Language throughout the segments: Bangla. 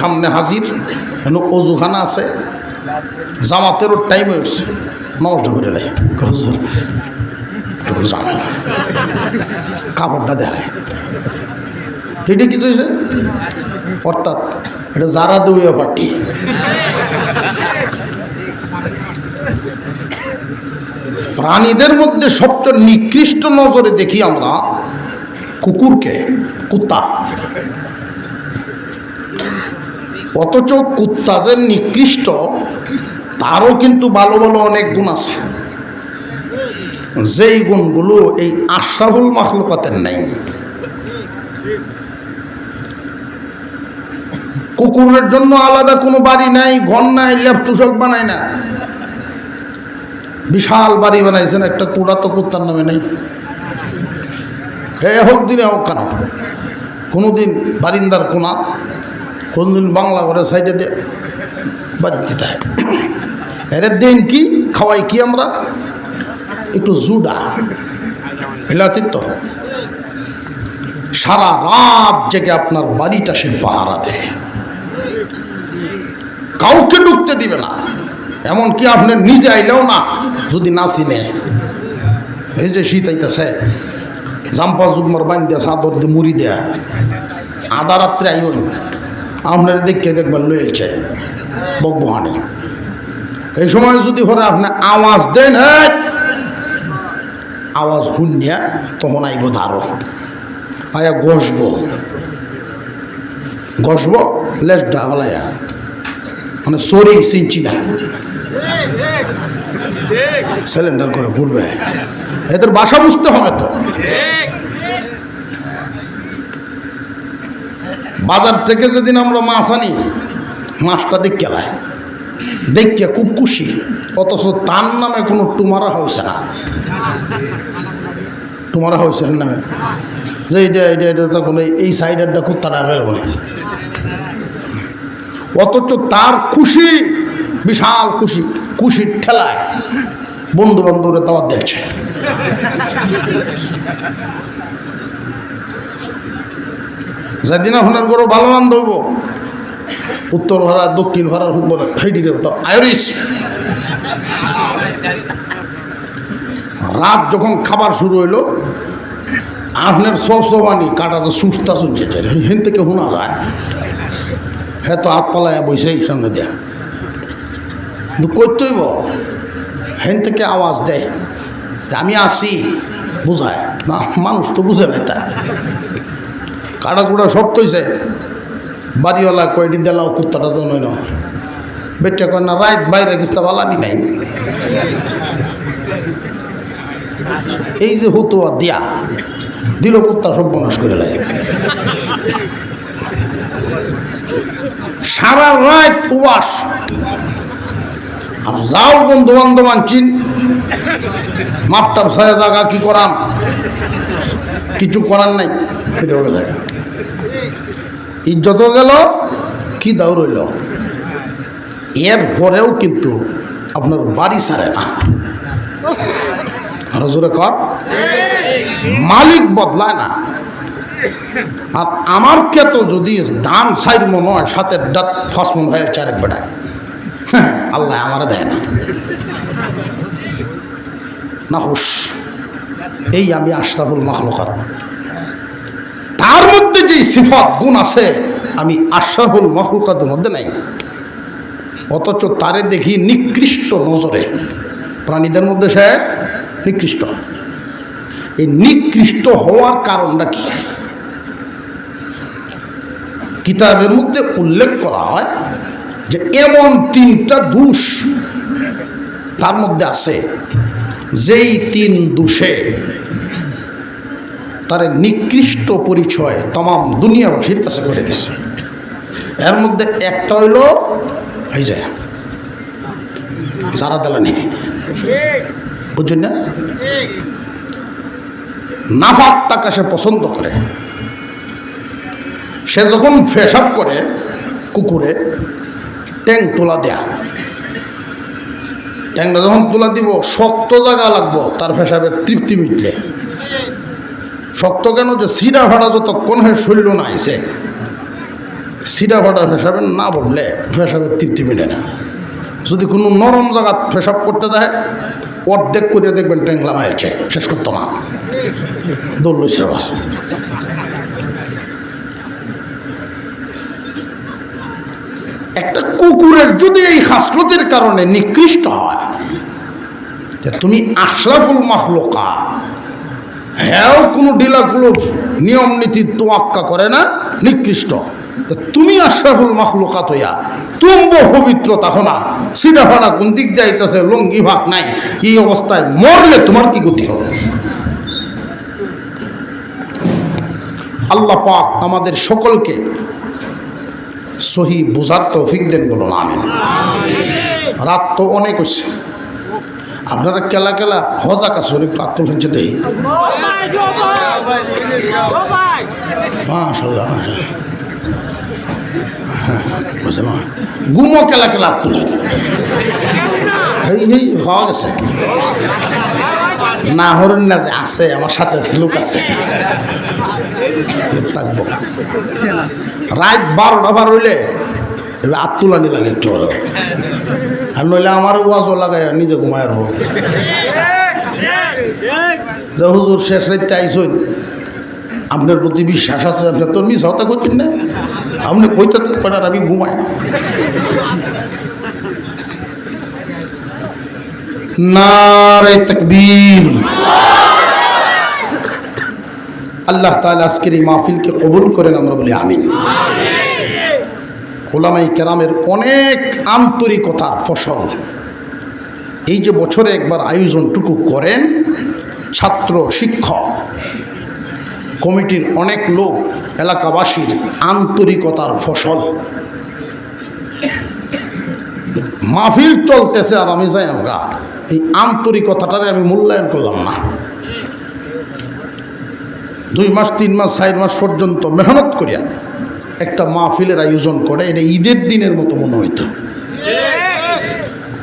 সামনে হাজির। এন অজুখানা আছে। জামাতেরও টাইম হয়েছে নষ্ট করে একটু কাপড়টা দেখায়। এটা কি হয়েছে? অর্থাৎ এটা যারা দুইয়া পার্টি। প্রাণীদের মধ্যে সবচেয়ে নিকৃষ্ট নজরে দেখি আমরা কুকুরকে, কুত্তা। অথচ কুত্তা যে নিকৃষ্ট, তারও কিন্তু ভালো ভালো অনেক গুণ আছে। যেই গুণগুলো এই আশরাফুল মাখলুকাতের নাই। কুকুরের জন্য আলাদা কোনো বাড়ি নাই, ঘর নাই ল্যাপটুসক বানায় না। বিশাল বাড়ি বানাইছেন একটা কুড়া তো কুত্তার নামে নেই। হে হোক দিনে হোক কেন, কোনোদিন বারিন্দার কোনা কোনদিন বাংলা করে সাইডে দে বাড়ি দিতে হয়। এর দিন কি? খাওয়াই কি আমরা? একটু জুডা। এলাতির তো সারা রাত জেগে আপনার বাড়িটা সে পাহারা দেয়। কাউকে ঢুকতে দিবে না। এমনকি আপনি নিজে আইলেও না, যদি না চিনে এই যে শীত আইতেছে, জাম্পা জুগমার বান দিয়া চাদর দিয়ে মুড়ি দেয়া। আধা রাত্রে আইবেন আপনার দেখে দেখবেন লইছে বকবহানি। এই সময় যদি হরে আপনি আওয়াজ দেন! আওয়াজ শুনিয়া তখন আইব ধারো। আয়া গসব গসব লেস ডাবলাইয়া মানে সরি চিনছি না। সিলিন্ডার করে ঘুরবে। এদের বাসা বুঝতে হবে তো। বাজার থেকে যেদিন আমরা মাছ আনি, মাছটা দেখে লাই। দেখে খুব খুশি। অথচ তার নামে কোনো টুমারা হয়েছে না। টুমারা হয়েছে নামে। যে এটা এটা এটা তখন এই- সাইডেরটা খুব তারা বেরোবে অথচ তার খুশি, বিশাল খুশি, খুশির ঠেলায় বন্ধু বান্ধবরা দাওয়াত দিচ্ছে যেদিন আপনার গরু ভালো নাম হইব উত্তর ভাড়া, দক্ষিণ ভাড়ার হেঁটি তো। আয়রিস রাত যখন খাবার শুরু হইল, আপনার সব সবানি কাটা যে সুস্থা শুনছে হেন থেকে শোনা যায়। হ্যাঁ তো হাত পালায় বসে সামনে দেয়া। কিন্তু করতেইব হেন থেকে আওয়াজ দেয়। আমি আসি, বুঝায়। না মানুষ তো বুঝে না তা কাটা কুড়া শক্ত হয়েছে বাড়িওয়ালা কয়টি দিলাও, কুত্তাটা তো নয় না। বেটে কয়, না রাত বাইরে গেছে বালানি নাই। এই যে হতুয়া দিয়া দিল কুত্তা সব বনাশ করে লাগে সারা রাত উবাস। আর যাও বন্ধু বান্ধব আনছিন মাপটাপ ছয় জায়গা, কি করাম? কিছু করার নাই জায়গা। ইজ্জতও গেল, কি দাও রইল এর পরেও কিন্তু আপনার বাড়ি ছাড়ে না। আরও জোরে কর। মালিক বদলায় না। আর আমার তো যদি দান সাইড মনে হয়, সাথে ডাত ফার্স্ট মন হয়, চারেক বেড়ায়। আল্লাহ আমারে দেয় না। না হুস এই আমি আশরাফুল মখলকাত। তার মধ্যে যে সিফত, গুণ আছে, আমি আশরাফুল মখলকাতের মধ্যে নাই। অথচ তারে দেখি নিকৃষ্ট নজরে। প্রাণীদের মধ্যে সে নিকৃষ্ট। এই নিকৃষ্ট হওয়ার কারণটা কি? কিতাবের মধ্যে উল্লেখ করা হয় যে এমন তিনটা দোষ তার মধ্যে আছে। যেই তিন দোষে তার নিকৃষ্ট পরিচয় তমাম দুনিয়াবাসীর কাছে করে দিছে। এর মধ্যে একটা হইল এই যে যারা দেলানি বুঝছেন না? নাফাক তাকে সে পছন্দ করে। সে যখন ফ্রেশ করে কুকুরে, ট্যাং তোলা দেয়া। ট্যাংটা যখন তোলা দিব, শক্ত জায়গা লাগবো, তার ফেসাবের তৃপ্তি মিটলে। শক্ত কেন যে সিডা ভাড়া যতক্ষণ হয়ে শরীর না আইসে? সিডা ফাটা ফেসাবেন না বললে ফেসাবের তৃপ্তি মেলে না। যদি কোনো নরম জায়গা ফেসাব করতে দেয়, অর্ধেক করে দেখবেন ট্যাংলা মারছে, শেষ করতো না। দৌড় লইছে আবার। একটা কুকুরের যদি এই খাসলতের কারণে নিকৃষ্ট হয় তুমি আশরাফুল মাহলোকা হ্যাঁ কোনো ডিলাগুলো নিয়ম নীতি তোয়াক্কা করে না, নিকৃষ্ট। তুমি আশরাফুল মাহলুকাত হইয়া তুম্ব পবিত্র তখন সিডা ফাড়া কোন দিক যাইতেছে, লঙ্গি ভাগ নাই, এই অবস্থায় মরলে তোমার কি গতি হবে? আল্লাহ পাক আমাদের সকলকে সহি বোঝার তৌফিক দেন বলুন আমি রাত তো অনেক হচ্ছে আপনারা কেলা কেলা হজাক আছে অনেক আত্মল খেলছে দেই। মাশাল্লাহ মাশাল্লাহ বুঝলাম গুমো কেলা কেলা এই এই, হওয়া গেছে না হরেন না যে আছে, আমার সাথে লোক আছে। থাকব রাত বারোটা বার হইলে এবার আত্মুলানি লাগে একটু। আর নইলে আমার ওয়াজও লাগাই নিজে ঘুমায় আর যে হুজুর শেষ রাইতে আইসইন। আপনার প্রতি বিশ্বাস আছে, আপনি তোর মিস হতা করছেন না। আপনি কইতে আর আমি ঘুমাই। নারে তকবীর। আল্লাহ তাআলা আজকের এই মাহফিলকে কবুল করেন, আমরা বলি আমিন। ওলামাই কেরামের অনেক আন্তরিকতার ফসল। এই যে বছরে একবার আয়োজনটুকু করেন ছাত্র, শিক্ষক, কমিটির অনেক লোক, এলাকাবাসীর আন্তরিকতার ফসল। মাহফিল চলতেছে আর আমি যাই আমরা। এই আন্তরিকতাটারে আমি মূল্যায়ন করলাম না। দুই মাস, তিন মাস, চার মাস পর্যন্ত মেহনত করিয়া একটা মাহফিলের আয়োজন করে, এটা ঈদের দিনের মতো মনে হইতো।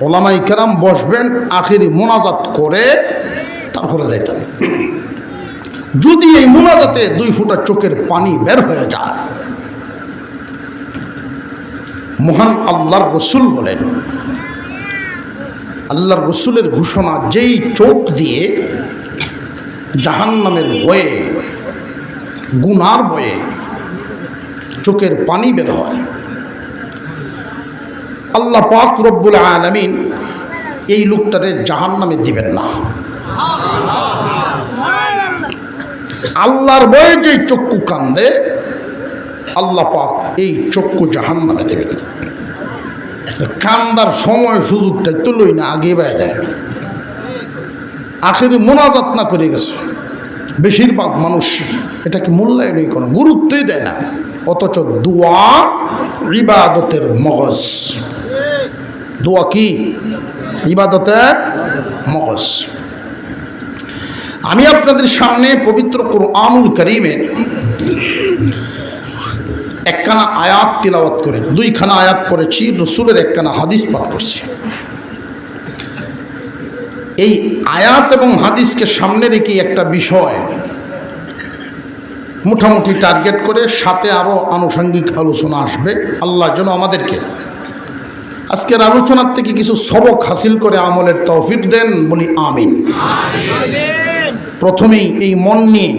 ওলামাই কেরাম বসবেন, আখেরি মোনাজাত করে তারপরে যাইতেন যদি এই মোনাজাতে দুই ফুটা চোখের পানি বের হয়ে যায়, মহান আল্লাহর রসুল বলেন, আল্লাহর রসুলের ঘোষণা যেই চোখ দিয়ে জাহান্নামের ভয়ে, গুনার ভয়ে চোখের পানি বের হয়। আল্লাহ পাক রব্বুল আলমিন এই লোকটারে জাহান নামে দিবেন না। আল্লাহর বয়ে যে চক্ষু কান্দে, আল্লাহ পাক এই চক্ষু জাহান নামে দেবেন কান্দার সময় সুযোগটা লই না, আগে বাই দেয়। আখেরি মোনাজাত না করে গেছে। বেশিরভাগ মানুষ এটাকে মূল্যায়নই করে গুরুত্বই দেয় না। অথচ দোয়া ইবাদতের মগজ। দোয়া কি? ইবাদতের মগজ। আমি আপনাদের সামনে পবিত্র কোরআনুল করিমের একখানা আয়াত তিলাওয়াত করে, দুইখানা আয়াত পড়েছি, রসুলের একখানা হাদিস পাঠ করছি। এই আয়াত এবং হাদিসকে সামনে রেখে একটা বিষয় মোটামুটি টার্গেট করে সাথে আরও আনুষঙ্গিক আলোচনা আসবে। আল্লাহ যেন আমাদেরকে আজকের আলোচনার থেকে কিছু সবক হাসিল করে আমলের তৌফিক দেন, বলি আমিন। প্রথমেই এই মন নিয়ে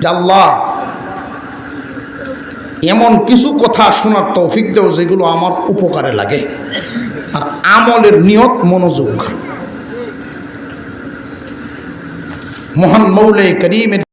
যে আল্লাহ এমন কিছু কথা শোনার তৌফিক দেও যেগুলো আমার উপকারে লাগে। আর আমলের নিয়ত মনোযোগ। মহান মৌলে করিমের